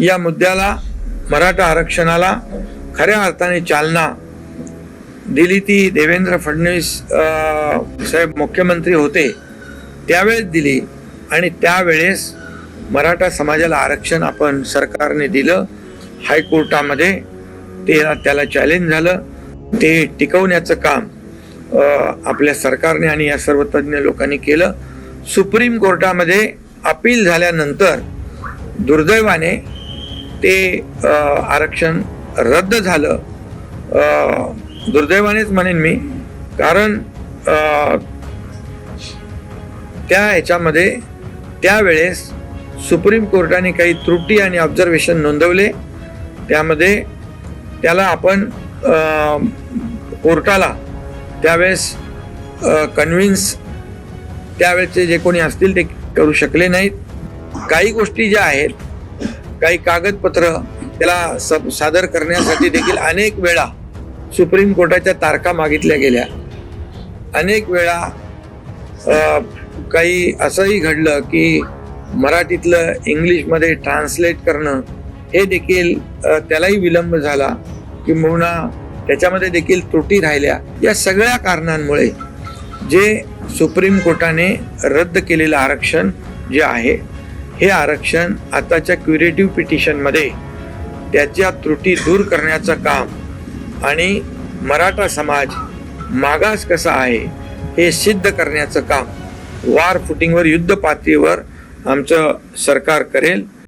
या मुद्द्याला मराठा आरक्षणाला खऱ्या अर्थाने चालना दिली ती देवेंद्र फडणवीस साहेब मुख्यमंत्री होते त्यावेळेस दिली. आणि त्यावेळेस मराठा समाजाला आरक्षण आपण सरकारने दिलं. हायकोर्टामध्ये ते त्याला चॅलेंज झालं. ते टिकवण्याचं काम आपल्या सरकारने आणि या सर्व तज्ज्ञ लोकांनी केलं. सुप्रीम कोर्टामध्ये अपील झाल्यानंतर दुर्दैवाने ते आरक्षण रद्द झालं. दुर्दैवानेच म्हणेन मी कारण त्या ह्याच्यामध्ये त्यावेळेस सुप्रीम कोर्टाने काही त्रुटी आणि ऑब्झर्वेशन नोंदवले. त्यामध्ये त्याला आपण कोर्टाला त्यावेळेस कन्व्हिन्स त्यावेळेचे जे कोणी असतील ते करू शकले नाहीत. काही गोष्टी ज्या आहेत काही कागदपत्र त्याला सब सादर करण्यासाठी देखील अनेक वेळा सुप्रीम कोर्टाच्या तारखा मागितल्या गेल्या. अनेक वेळा काही असंही घडलं की मराठीतलं इंग्लिशमध्ये ट्रान्सलेट करणं हे देखील त्यालाही विलंब झाला किंबहुना त्याच्यामध्ये देखील त्रुटी राहिल्या. या सगळ्या कारणांमुळे जे सुप्रीम कोर्टाने रद्द केलेलं आरक्षण जे आहे हे आरक्षण आताच्या क्युरेटिव्ह पिटिशनमध्ये त्याच्या त्रुटी दूर करण्याचं काम आणि मराठा समाज मागास कसा आहे हे सिद्ध करण्याचं काम वार फुटिंगवर युद्ध पातळीवर आमचं सरकार करेल.